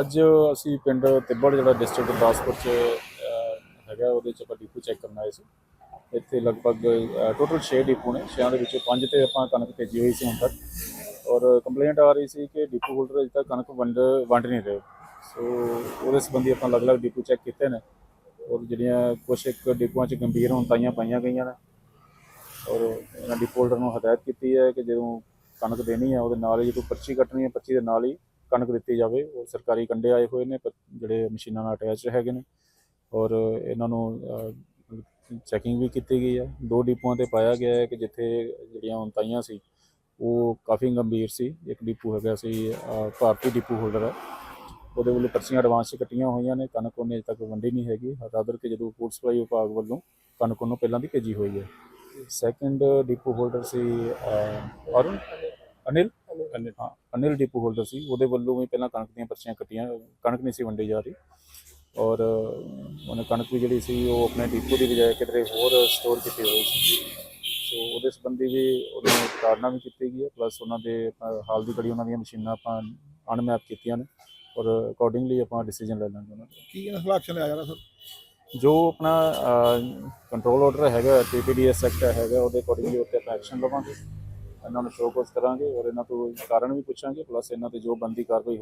ਅੱਜ ਅਸੀਂ ਪਿੰਡ ਤਿੱਬੜ, ਜਿਹੜਾ ਡਿਸਟ੍ਰਿਕਟ ਗੁਰਦਾਸਪੁਰ ਚ ਹੈਗਾ, ਉਹਦੇ ਚ ਆਪਾਂ ਡਿਪੂ ਚੈੱਕ ਕਰਨ ਆਏ ਸੀ। ਇੱਥੇ ਲਗਭਗ ਟੋਟਲ 6 ਡਿਪੂ ਨੇ। ਛਿਆਂ ਦੇ ਵਿੱਚੋਂ ਪੰਜ ਤੇ ਆਪਾਂ ਕਣਕ ਭੇਜੀ ਹੋਈ ਸੀ ਹੁਣ ਤੱਕ। ਔਰ ਕੰਪਲੇਂਟ ਆ ਰਹੀ ਸੀ ਕਿ ਡਿਪੂ ਹੋਲਡਰ ਅਜੇ ਤੱਕ ਕਣਕ ਵੰਡ ਵੰਡ ਨਹੀਂ ਰਹੇ। ਸੋ ਉਹਦੇ ਸੰਬੰਧੀ ਆਪਾਂ ਅਲੱਗ-ਅਲੱਗ ਡਿਪੂ ਚੈੱਕ ਕੀਤੇ ਨੇ। ਔਰ ਜਿਹੜੀਆਂ ਕੁਝ ਇੱਕ ਡਿਪੂਆਂ 'ਚ ਗੰਭੀਰ ਹੁੰਤਾਈਆਂ ਪਾਈਆਂ ਗਈਆਂ ਨੇ। ਔਰ ਇਹਨਾਂ ਡਿਪੂ ਹੋਲਡਰ ਨੂੰ ਹਦਾਇਤ ਕੀਤੀ ਹੈ ਕਿ ਜਦੋਂ ਕਣਕ ਦੇਣੀ ਹੈ ਉਹਦੇ ਨਾਲ ਹੀ ਜਦੋਂ ਪਰਚੀ ਕੱਟਣੀ ਹੈ ਪਰਚੀ ਦੇ ਨਾਲ ਹੀ ਕਣਕ ਦਿੱਤੀ ਜਾਵੇ, ਉਹ ਸਰਕਾਰੀ ਕੰਡੇ ਆਏ ਹੋਏ ਨੇ ਪ- ਜਿਹੜੇ ਮਸ਼ੀਨਾਂ ਨਾਲ ਅਟੈਚ ਹੈਗੇ ਨੇ, ਔਰ ਇਹਨਾਂ ਨੂੰ ਚੈਕਿੰਗ ਵੀ ਕੀਤੀ ਗਈ ਹੈ। ਦੋ ਡਿਪੂਆਂ ਤੇ ਪਾਇਆ ਗਿਆ ਹੈ ਕਿ ਜਿੱਥੇ ਜਿਹੜੀਆਂ ਉਨਤਾਈਆਂ ਸੀ, ਉਹ ਕਾਫੀ ਗੰਭੀਰ ਸੀ। ਇੱਕ ਡਿਪੂ ਹੈਗਾ ਸੀ ਭਾਰਤੀ ਡਿਪੂ ਹੋਲਡਰ ਹੈ। ਉਹਦੇ ਵੱਲੋਂ ਪਰਚੀਆਂ ਐਡਵਾਂਸ 'ਚ ਕੱਟੀਆਂ ਹੋਈਆਂ ਨੇ। ਕਣਕ ਉਹਨੇ ਅਜੇ ਤੱਕ ਵੰਡੀ ਨਹੀਂ ਹੈਗੀ। ਰਾਦਰ ਕਿ ਜਦੋਂ ਫੂਡ ਸਪਲਾਈ ਵਿਭਾਗ ਵੱਲੋਂ ਕਣਕ ਉਹਨੂੰ ਪਹਿਲਾਂ ਦੀ ਭੇਜੀ ਹੋਈ ਹੈ। ਸੈਕੰਡ ਡਿਪੂ ਹੋਲਡਰ ਸੀ ਅਰੁਣ? ਅਨਿਲ? ਅਨਿਲ ਹਾਂ ਅਨਿਲ ਡਿਪੂ ਹੋਲਡਰ ਸੀ। ਉਹਦੇ ਵੱਲੋਂ ਵੀ ਪਹਿਲਾਂ ਕਣਕ ਦੀਆਂ ਪਰਚੀਆਂ ਕੱਟੀਆਂ ਕਣਕ ਨਹੀਂ ਸੀ ਵੰਡੀ ਜਾ ਰਹੀ। ਔਰ ਉਹਨੇ ਕਣਕ ਵੀ ਜਿਹੜੀ ਸੀ ਉਹ ਆਪਣੇ ਡਿਪੂ ਦੀ ਬਜਾਏ ਕਿਤੇ ਹੋਰ ਸਟੋਰ ਕੀਤੀ ਹੋਈ ਸੀ। ਸੋ ਉਹਦੇ ਸੰਬੰਧੀ ਵੀ ਉਹਨੂੰ ਤਾੜਨਾ ਵੀ ਕੀਤੀ ਗਈ ਹੈ। ਪਲੱਸ ਉਹਨਾਂ ਦੇ ਹਾਲ ਦੀ ਘੜੀ ਉਹਨਾਂ ਦੀਆਂ ਮਸ਼ੀਨਾਂ ਆਪਾਂ ਅਨਮੈਪ ਕੀਤੀਆਂ ਨੇ। ਔਰ ਅਕੋਰਡਿੰਗਲੀ ਆਪਾਂ ਡਿਸੀਜਨ ਲੈ ਲਾਂਗੇ ਉਹਨਾਂ ਦਾ। ਕੀ ਇਹਨਾਂ ਖਿਲਾਫ ਲਿਆ ਜਾ ਰਿਹਾ ਸਰ ਜੋ ਆਪਣਾ ਕੰਟਰੋਲ ਆਰਡਰ ਹੈਗਾ ਟੀਪੀਡੀਐਸ ਐਕਟ ਹੈਗਾ ਉਹਦੇ ਅਕੋਰਡਿੰਗਲੀ ਉੱਤੇ ਆਪਾਂ ਐਕਸ਼ਨ ਲਵਾਂਗੇ। ਇਹਨਾਂ ਨੂੰ ਸ਼ੋਅ ਕਰਾਂਗੇ ਔਰ ਇਹਨਾਂ ਤੋਂ ਕਾਰਨ ਵੀ ਪੁੱਛਾਂਗੇ ਪਲੱਸ ਇਹਨਾਂ ਤੇ ਜੋ ਬੰਦੀ ਕਾਰਵਾਈ